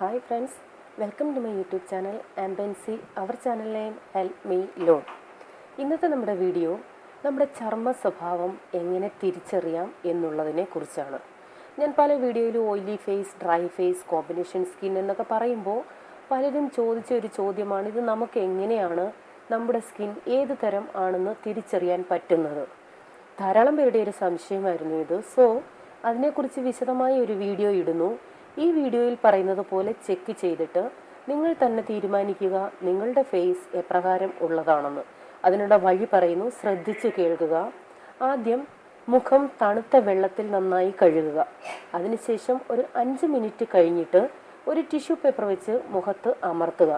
Hi friends welcome to my YouTube channel ആംബൻസി our channel name help me loan ഇന്നത്തെ നമ്മുടെ video നമ്മുടെ ചർമ്മ സ്വഭാവം എങ്ങനെ തിരിച്ചറിയാം എന്നുള്ളതിനെ കുറിച്ചാണ്. ഞാൻ പല വീഡിയോയിലും oily face dry face combination skin എന്നൊക്കെ പറയുമ്പോൾ പലരും ചോദിച്ച ഒരു ചോദ്യമാണ് ഇത് നമുക്ക് എങ്ങനെയാണ് നമ്മുടെ സ്കിൻ ഏത് തരം ആണെന്ന് തിരിച്ചറിയാൻ പറ്റുന്നത്? ധാരാളം പേരുടെ ഒരു സംശയമായിരുന്നു ഇത്. സോ അതിനെക്കുറിച്ച് വിശദമായ ഒരു വീഡിയോ ഇടുന്നു. ഈ വീഡിയോയിൽ പറയുന്നത് പോലെ ചെക്ക് ചെയ്തിട്ട് നിങ്ങൾ തന്നെ തീരുമാനിക്കുക നിങ്ങളുടെ ഫേസ് എപ്രകാരം ഉള്ളതാണെന്ന്. അതിനുള്ള വഴി പറയുന്നു ശ്രദ്ധിച്ച് കേൾക്കുക. ആദ്യം മുഖം തണുത്ത വെള്ളത്തിൽ നന്നായി കഴുകുക. അതിനുശേഷം ഒരു അഞ്ച് മിനിറ്റ് കഴിഞ്ഞിട്ട് ഒരു ടിഷ്യൂ പേപ്പർ വെച്ച് മുഖത്ത് അമർത്തുക.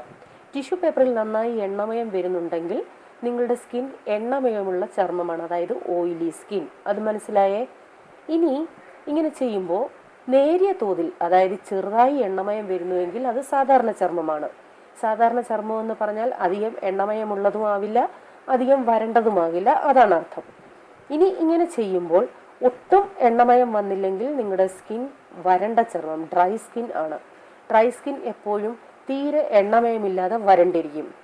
ടിഷ്യൂ പേപ്പറിൽ നന്നായി എണ്ണമയം വരുന്നുണ്ടെങ്കിൽ നിങ്ങളുടെ സ്കിൻ എണ്ണമയമുള്ള ചർമ്മമാണ് അതായത് ഓയിലി സ്കിൻ അത് മനസ്സിലായേ? ഇനി ഇങ്ങനെ ചെയ്യുമ്പോൾ നേരിയ തോതിൽ അതായത് ചെറുതായി എണ്ണമയം വരുന്നുവെങ്കിൽ അത് സാധാരണ ചർമ്മമാണ്. സാധാരണ ചർമ്മം എന്ന് പറഞ്ഞാൽ അധികം എണ്ണമയമുള്ളതും ആവില്ല അധികം വരണ്ടതുമാകില്ല അതാണ് അർത്ഥം. ഇനി ഇങ്ങനെ ചെയ്യുമ്പോൾ ഒട്ടും എണ്ണമയം വന്നില്ലെങ്കിൽ നിങ്ങളുടെ സ്കിൻ വരണ്ട ചർമ്മം ഡ്രൈ സ്കിൻ ആണ്. ഡ്രൈ സ്കിൻ എപ്പോഴും തീരെ എണ്ണമയമില്ലാതെ വരണ്ടിരിക്കും.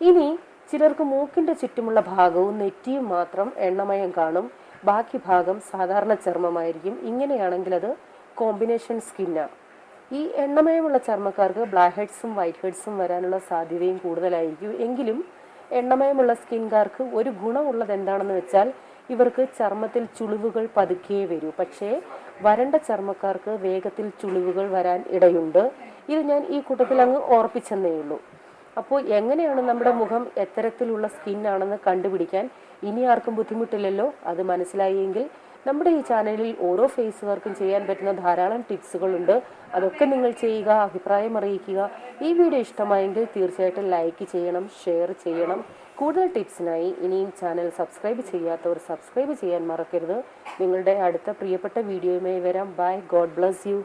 ഇനി ചിലർക്ക് മൂക്കിന്റെ ചുറ്റുമുള്ള ഭാഗവും നെറ്റിയും മാത്രം എണ്ണമയം കാണും. ബാക്കി ഭാഗം സാധാരണ ചർമ്മമായിരിക്കും. ഇങ്ങനെയാണെങ്കിൽ അത് കോമ്പിനേഷൻ സ്കിന്നാണ് ഈ എണ്ണമയമുള്ള ചർമ്മക്കാർക്ക് ബ്ലാക്ക് ഹെഡ്സും വൈറ്റ് ഹെഡ്സും വരാനുള്ള സാധ്യതയും കൂടുതലായിരിക്കും. എങ്കിലും എണ്ണമയമുള്ള സ്കിൻകാർക്ക് ഒരു ഗുണമുള്ളത് എന്താണെന്ന് വെച്ചാൽ ഇവർക്ക് ചർമ്മത്തിൽ ചുളിവുകൾ പതുക്കെ വരൂ. പക്ഷേ വരണ്ട ചർമ്മക്കാർക്ക് വേഗത്തിൽ ചുളിവുകൾ വരാൻ ഇടയുണ്ട്. ഇത് ഞാൻ ഈ കൂട്ടത്തിൽ അങ്ങ് ഓർപ്പിച്ചെന്നേ ഉള്ളൂ അപ്പോൾ എങ്ങനെയാണ് നമ്മുടെ മുഖം എത്തരത്തിലുള്ള സ്കിൻ ആണെന്ന് കണ്ടുപിടിക്കാൻ ഇനി ആർക്കും ബുദ്ധിമുട്ടില്ലല്ലോ? അത് മനസ്സിലായെങ്കിൽ നമ്മുടെ ഈ ചാനലിൽ ഓരോ ഫേസ് വർക്കും ചെയ്യാൻ പറ്റുന്ന ധാരാളം ടിപ്സുകളുണ്ട്. അതൊക്കെ നിങ്ങൾ ചെയ്യുക അഭിപ്രായം അറിയിക്കുക. ഈ വീഡിയോ ഇഷ്ടമായെങ്കിൽ തീർച്ചയായിട്ടും ലൈക്ക് ചെയ്യണം ഷെയർ ചെയ്യണം. കൂടുതൽ ടിപ്സിനായി ഇനിയും ചാനൽ സബ്സ്ക്രൈബ് ചെയ്യാത്തവർ സബ്സ്ക്രൈബ് ചെയ്യാൻ മറക്കരുത്. നിങ്ങളുടെ അടുത്ത പ്രിയപ്പെട്ട വീഡിയോയുമായി വരാം. ബൈ. God bless you.